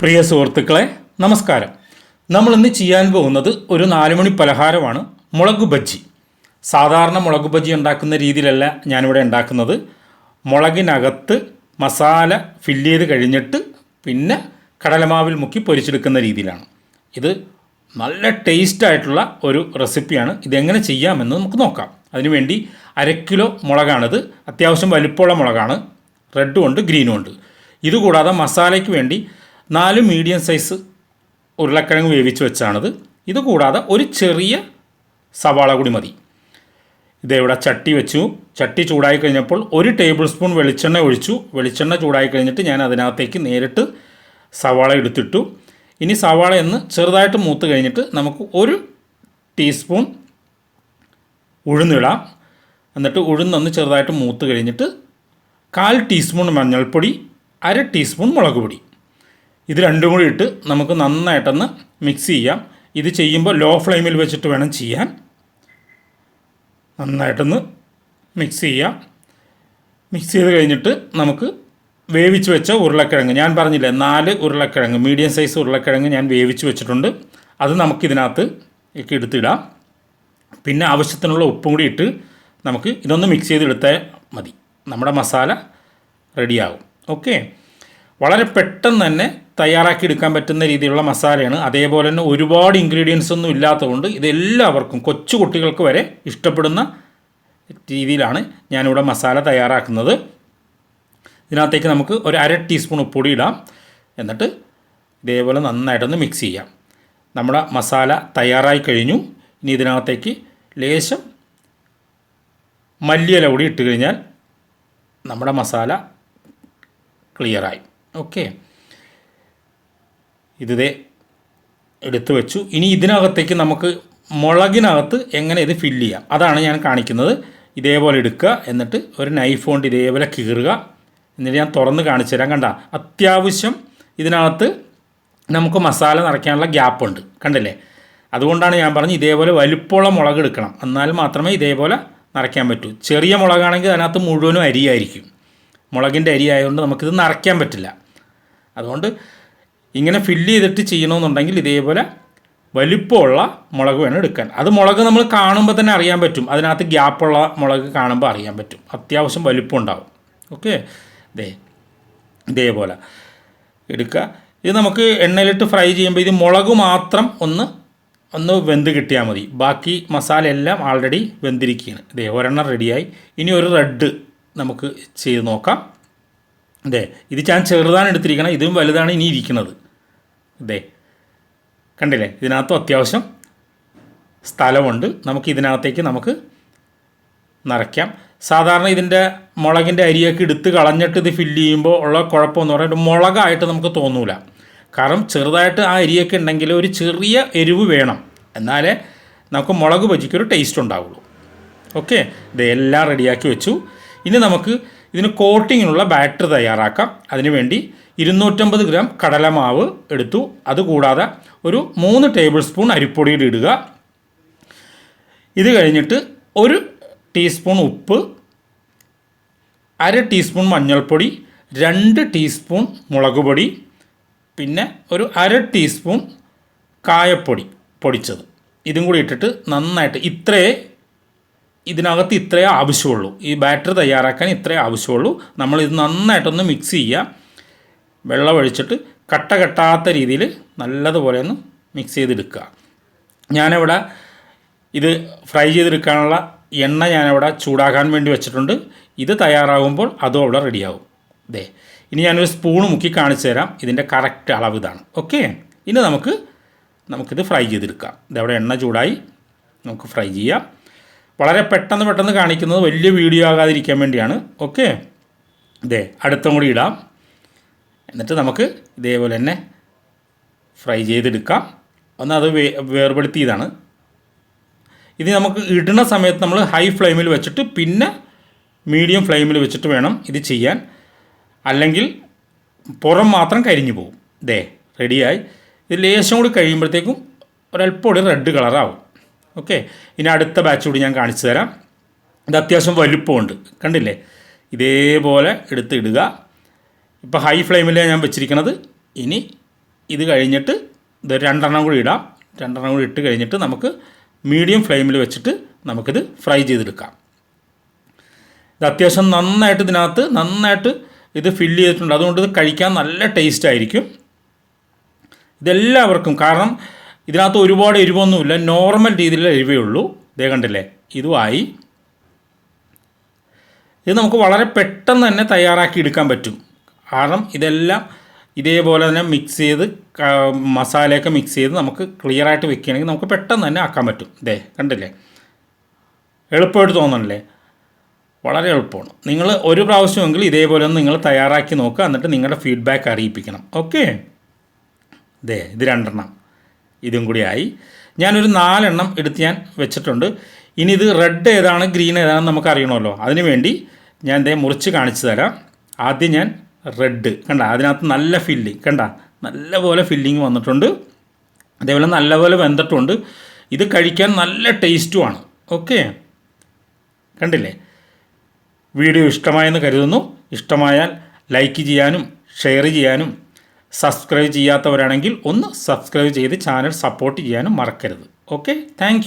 പ്രിയ സുഹൃത്തുക്കളെ നമസ്കാരം. നമ്മൾ ഇന്ന് ചെയ്യാൻ പോകുന്നത് ഒരു നാലുമണി പലഹാരമാണ് മുളക് ബജ്ജി. സാധാരണ മുളക് ബജ്ജി ഉണ്ടാക്കുന്ന രീതിയിലല്ല ഞാനിവിടെ ഉണ്ടാക്കുന്നത്. മുളകിനകത്ത് മസാല ഫില്ല് ചെയ്ത് കഴിഞ്ഞിട്ട് പിന്നെ കടലമാവിൽ മുക്കി പൊരിച്ചെടുക്കുന്ന രീതിയിലാണ്. ഇത് നല്ല ടേസ്റ്റ് ആയിട്ടുള്ള ഒരു റെസിപ്പിയാണ് ഇതെങ്ങനെ ചെയ്യാമെന്ന് നമുക്ക് നോക്കാം. അതിനുവേണ്ടി അര കിലോ മുളകാണിത്. അത്യാവശ്യം വലുപ്പമുള്ള മുളകാണ്. റെഡും ഉണ്ട് ഗ്രീനും ഉണ്ട്. ഇതുകൂടാതെ മസാലയ്ക്ക് വേണ്ടി നാല് മീഡിയം സൈസ് ഉരുളക്കിഴങ്ങ് വേവിച്ച് വെച്ചാണിത്. ഇതുകൂടാതെ ഒരു ചെറിയ സവാള കൂടി മതി. ഇതെവിടെ ചട്ടി വെച്ചു. ചട്ടി ചൂടായി കഴിഞ്ഞപ്പോൾ ഒരു ടേബിൾ സ്പൂൺ വെളിച്ചെണ്ണ ഒഴിച്ചു. വെളിച്ചെണ്ണ ചൂടായി കഴിഞ്ഞിട്ട് ഞാൻ അതിനകത്തേക്ക് നേരിട്ട് സവാള എടുത്തിട്ടു. ഇനി സവാള എന്ന് ചെറുതായിട്ട് മൂത്ത് കഴിഞ്ഞിട്ട് നമുക്ക് ഒരു ടീസ്പൂൺ ഉഴുന്നിടാം. എന്നിട്ട് ഉഴുന്നൊന്ന് ചെറുതായിട്ട് മൂത്ത് കഴിഞ്ഞിട്ട് കാൽ ടീസ്പൂൺ മഞ്ഞൾപ്പൊടി അര ടീസ്പൂൺ മുളക് പൊടി. ഇത് രണ്ടും കൂടി ഇട്ട് നമുക്ക് നന്നായിട്ടൊന്ന് മിക്സ് ചെയ്യാം. ഇത് ചെയ്യുമ്പോൾ ലോ ഫ്ലെയിമിൽ വെച്ചിട്ട് വേണം ചെയ്യാൻ. നന്നായിട്ടൊന്ന് മിക്സ് ചെയ്യാം. മിക്സ് ചെയ്ത് കഴിഞ്ഞിട്ട് നമുക്ക് വേവിച്ച് വെച്ച ഉരുളക്കിഴങ്ങ്. ഞാൻ പറഞ്ഞില്ലേ നാല് ഉരുളക്കിഴങ്ങ് മീഡിയം സൈസ് ഉരുളക്കിഴങ്ങ് ഞാൻ വേവിച്ച് വെച്ചിട്ടുണ്ട്. അത് നമുക്കിതിനകത്ത് ഒക്കെ എടുത്തിടാം. പിന്നെ ആവശ്യത്തിനുള്ള ഉപ്പും കൂടി ഇട്ട് നമുക്ക് ഇതൊന്ന് മിക്സ് ചെയ്തെടുത്താൽ മതി. നമ്മുടെ മസാല റെഡിയാകും ഓക്കെ വളരെ പെട്ടെന്ന് തന്നെ തയ്യാറാക്കി എടുക്കാൻ പറ്റുന്ന രീതിയിലുള്ള മസാലയാണ്. അതേപോലെ തന്നെ ഒരുപാട് ഇൻഗ്രീഡിയൻസ് ഒന്നും ഇല്ലാത്തതുകൊണ്ട് ഇതെല്ലാവർക്കും കൊച്ചു കുട്ടികൾക്ക് വരെ ഇഷ്ടപ്പെടുന്ന രീതിയിലാണ് ഞാനിവിടെ മസാല തയ്യാറാക്കുന്നത്. ഇതിനകത്തേക്ക് നമുക്ക് ഒരു അര ടീസ്പൂൺ ഉപ്പൊടി ഇടാം. എന്നിട്ട് ഇതേപോലെ നന്നായിട്ടൊന്ന് മിക്സ് ചെയ്യാം. നമ്മുടെ മസാല തയ്യാറായി കഴിഞ്ഞു. ഇനി ഇതിനകത്തേക്ക് ലേശം മല്ലിയില കൂടി ഇട്ട് കഴിഞ്ഞാൽ നമ്മുടെ മസാല ക്ലിയറായി ഓക്കെ ഇതേ എടുത്തു വെച്ചു. ഇനി ഇതിനകത്തേക്ക് നമുക്ക് മുളകിനകത്ത് എങ്ങനെ ഇത് ഫില്ല് ചെയ്യാം. അതാണ് ഞാൻ കാണിക്കുന്നത്. ഇതേപോലെ എടുക്കുക. എന്നിട്ട് ഒരു നൈഫ് കൊണ്ട് ഇതേപോലെ കീറുക. എന്നിട്ട് ഞാൻ തുറന്ന് കാണിച്ചു തരാം. കണ്ട അത്യാവശ്യം ഇതിനകത്ത് നമുക്ക് മസാല നിറയ്ക്കാനുള്ള ഗ്യാപ്പുണ്ട് കണ്ടില്ലേ? അതുകൊണ്ടാണ് ഞാൻ പറഞ്ഞത് ഇതേപോലെ വലുപ്പമുള്ള മുളക് എടുക്കണം. എന്നാൽ മാത്രമേ ഇതേപോലെ നിറയ്ക്കാൻ പറ്റൂ. ചെറിയ മുളകാണെങ്കിൽ അതിനകത്ത് മുഴുവനും അരിയായിരിക്കും. മുളകിന്റെ അരി ആയതുകൊണ്ട് നമുക്കിത് നിറയ്ക്കാൻ പറ്റില്ല. അതുകൊണ്ട് ഇങ്ങനെ ഫില്ല് ചെയ്തിട്ട് ചെയ്യണമെന്നുണ്ടെങ്കിൽ ഇതേപോലെ വലിപ്പമുള്ള മുളക് വേണം എടുക്കാൻ. അത് മുളക് നമ്മൾ കാണുമ്പോൾ തന്നെ അറിയാൻ പറ്റും. അതിനകത്ത് ഗ്യാപ്പുള്ള മുളക് കാണുമ്പോൾ അറിയാൻ പറ്റും. അത്യാവശ്യം വലിപ്പം ഉണ്ടാവും ഓക്കെ ഇതേ ഇതേപോലെ. എടുക്കുക. ഇത് നമുക്ക് എണ്ണയിലിട്ട് ഫ്രൈ ചെയ്യുമ്പോൾ ഇത് മുളക് മാത്രം ഒന്ന് ഒന്ന് വെന്ത് കിട്ടിയാൽ മതി. ബാക്കി മസാല എല്ലാം ആൾറെഡി വെന്തിരിക്കുകയാണ് ഇതേ ഒരെണ്ണം റെഡിയായി ഇനി ഒരു റെഡ് നമുക്ക് ചെയ്ത് നോക്കാം. അതെ ഇത് ഞാൻ ചെറുതാണ് എടുത്തിരിക്കണം ഇതും വലുതാണ് ഇനി ഇരിക്കുന്നത്. അതെ കണ്ടില്ലേ? ഇതിനകത്തും അത്യാവശ്യം സ്ഥലമുണ്ട്. നമുക്ക് ഇതിനകത്തേക്ക് നമുക്ക് നിറയ്ക്കാം. സാധാരണ ഇതിന്റെ മുളകിന്റെ അരിയൊക്കെ എടുത്ത് കളഞ്ഞിട്ട് ഇത് ഫില്ല് ചെയ്യുമ്പോൾ ഉള്ള കുഴപ്പമെന്ന് പറയുന്നത് മുളകായിട്ട് നമുക്ക് തോന്നൂല. കാരണം ചെറുതായിട്ട് ആ അരിയൊക്കെ ഉണ്ടെങ്കിൽ ഒരു ചെറിയ എരിവ് വേണം. എന്നാലേ നമുക്ക് മുളക് ഭജിക്കൊരു ടേസ്റ്റ് ഉണ്ടാവുള്ളൂ. ഓക്കെ ഇതെല്ലാം റെഡിയാക്കി വെച്ചു. ഇനി നമുക്ക് ഇതിന് കോട്ടിങ്ങിനുള്ള ബാറ്റർ തയ്യാറാക്കാം. അതിനുവേണ്ടി ഇരുന്നൂറ്റമ്പത് ഗ്രാം കടലമാവ് എടുത്തു. അതുകൂടാതെ ഒരു മൂന്ന് ടേബിൾ സ്പൂൺ അരിപ്പൊടിയുടെ ഇടുക. ഇത് കഴിഞ്ഞിട്ട് ഒരു ടീസ്പൂൺ ഉപ്പ് അര ടീസ്പൂൺ മഞ്ഞൾപ്പൊടി രണ്ട് ടീസ്പൂൺ മുളക് പൊടി പിന്നെ ഒരു അര ടീസ്പൂൺ കായപ്പൊടി പൊടിച്ചത്. ഇതും കൂടി ഇട്ടിട്ട് നന്നായിട്ട് ഇത്രേ ഇതിനകത്ത് ഇത്രയേ ആവശ്യമുള്ളൂ. ഈ ബാറ്റർ തയ്യാറാക്കാൻ ഇത്രയേ ആവശ്യമുള്ളൂ. നമ്മളിത് നന്നായിട്ടൊന്ന് മിക്സ് ചെയ്യുക. വെള്ളം ഒഴിച്ചിട്ട് കട്ട കെട്ടാത്ത രീതിയിൽ നല്ലതുപോലെ ഒന്ന് മിക്സ് ചെയ്തെടുക്കുക. ഞാനിവിടെ ഇത് ഫ്രൈ ചെയ്തെടുക്കാനുള്ള എണ്ണ ഞാനിവിടെ ചൂടാക്കാൻ വേണ്ടി വെച്ചിട്ടുണ്ട്. ഇത് തയ്യാറാകുമ്പോൾ അതും അവിടെ റെഡിയാവും ദേ ഇനി ഞാനൊരു സ്പൂൺ മുക്കി കാണിച്ചു തരാം. ഇതിന്റെ കറക്റ്റ് അളവ് ഇതാണ്. ഓക്കെ ഇനി നമുക്ക് നമുക്കിത് ഫ്രൈ ചെയ്തെടുക്കാം. ഇതവിടെ എണ്ണ ചൂടായി. നമുക്ക് ഫ്രൈ ചെയ്യാം. വളരെ പെട്ടെന്ന് പെട്ടെന്ന് കാണിക്കുന്നത് വലിയ വീഡിയോ ആകാതിരിക്കാൻ വേണ്ടിയാണ്. ഓക്കെ? ഇതേ അടുത്തും കൂടി ഇടാം. എന്നിട്ട് നമുക്ക് ഇതേപോലെ തന്നെ ഫ്രൈ ചെയ്തെടുക്കാം. ഒന്ന് അത് വേ വേർപെടുത്തിയതാണ്. ഇത് നമുക്ക് ഇടുന്ന സമയത്ത് നമ്മൾ ഹൈ ഫ്ലെയിമിൽ വെച്ചിട്ട് പിന്നെ മീഡിയം ഫ്ലെയിമിൽ വെച്ചിട്ട് വേണം ഇത് ചെയ്യാൻ. അല്ലെങ്കിൽ പുറം മാത്രം കരിഞ്ഞു പോകും ദേ റെഡിയായി ഇത് ലേശം കൂടി കഴിയുമ്പോഴത്തേക്കും ഒരല്പം കൂടി റെഡ് കളറാവും ഓക്കെ ഇനി അടുത്ത ബാച്ച് കൂടി ഞാൻ കാണിച്ചു തരാം. ഇത് അത്യാവശ്യം വലുപ്പമുണ്ട്. കണ്ടില്ലേ? ഇതേപോലെ എടുത്ത് ഇടുക ഇപ്പോൾ ഹൈ ഫ്ലെയിമിലാണ് ഞാൻ വെച്ചിരിക്കുന്നത് ഇനി ഇത് കഴിഞ്ഞിട്ട് ഇത് രണ്ടെണ്ണം കൂടി ഇടാം. രണ്ടെണ്ണം കൂടി ഇട്ട് കഴിഞ്ഞിട്ട് നമുക്ക് മീഡിയം ഫ്ലെയിമിൽ വെച്ചിട്ട് നമുക്കിത് ഫ്രൈ ചെയ്തെടുക്കാം. ഇത് അത്യാവശ്യം നന്നായിട്ട് ഇതിനകത്ത് നന്നായിട്ട് ഇത് ഫില്ല് ചെയ്തിട്ടുണ്ട്. അതുകൊണ്ട് ഇത് കഴിക്കാൻ നല്ല ടേസ്റ്റ് ആയിരിക്കും. ഇതെല്ലാവർക്കും കാരണം ഇതിനകത്ത് ഒരുപാട് എരിവൊന്നുമില്ല. നോർമൽ രീതിയിലുള്ള എരിവേ ഉള്ളൂ ഇതേ കണ്ടില്ലേ? ഇതുമായി. ഇത് നമുക്ക് വളരെ പെട്ടെന്ന് തന്നെ തയ്യാറാക്കി എടുക്കാൻ പറ്റും. കാരണം ഇതെല്ലാം ഇതേപോലെ തന്നെ മിക്സ് ചെയ്ത് മസാലയൊക്കെ മിക്സ് ചെയ്ത് നമുക്ക് ക്ലിയറായിട്ട് വെക്കുകയാണെങ്കിൽ നമുക്ക് പെട്ടെന്ന് തന്നെ ആക്കാൻ പറ്റും. ഇതേ കണ്ടില്ലേ? എളുപ്പമായിട്ട് തോന്നണല്ലേ? വളരെ എളുപ്പമാണ്. നിങ്ങൾ ഒരു പ്രാവശ്യമെങ്കിലും ഇതേപോലെ ഒന്ന് നിങ്ങൾ തയ്യാറാക്കി നോക്കുക. എന്നിട്ട് നിങ്ങളുടെ ഫീഡ്ബാക്ക് അറിയിപ്പിക്കണം. ഓക്കെ ദേ ഇത് രണ്ടെണ്ണം. ഇതും കൂടി ആയി. ഞാനൊരു നാലെണ്ണം എടുത്ത് ഞാൻ വെച്ചിട്ടുണ്ട്. ഇനി ഇത് റെഡ് ഏതാണ് ഗ്രീൻ ഏതാണ് നമുക്ക് അറിയണമല്ലോ അതിനുവേണ്ടി ഞാൻ ദേ മുറിച്ച് കാണിച്ചു തരാം. ആദ്യം ഞാൻ റെഡ് കണ്ട അതിനകത്ത് നല്ല ഫില്ലിങ് കണ്ട നല്ലപോലെ ഫില്ലിങ് വന്നിട്ടുണ്ട്. അതേപോലെ നല്ലപോലെ വെന്തിട്ടുണ്ട്. ഇത് കഴിക്കാൻ നല്ല ടേസ്റ്റുമാണ് ഓക്കെ കണ്ടില്ലേ? വീഡിയോ ഇഷ്ടമായെന്ന് കരുതുന്നു. ഇഷ്ടമായാൽ ലൈക്ക് ചെയ്യാനും ഷെയർ ചെയ്യാനും സബ്സ്ക്രൈബ് ചെയ്യാത്തവരാണെങ്കിൽ ഒന്ന് സബ്സ്ക്രൈബ് ചെയ്ത് ചാനൽ സപ്പോർട്ട് ചെയ്യാനും മറക്കരുത്. Okay thank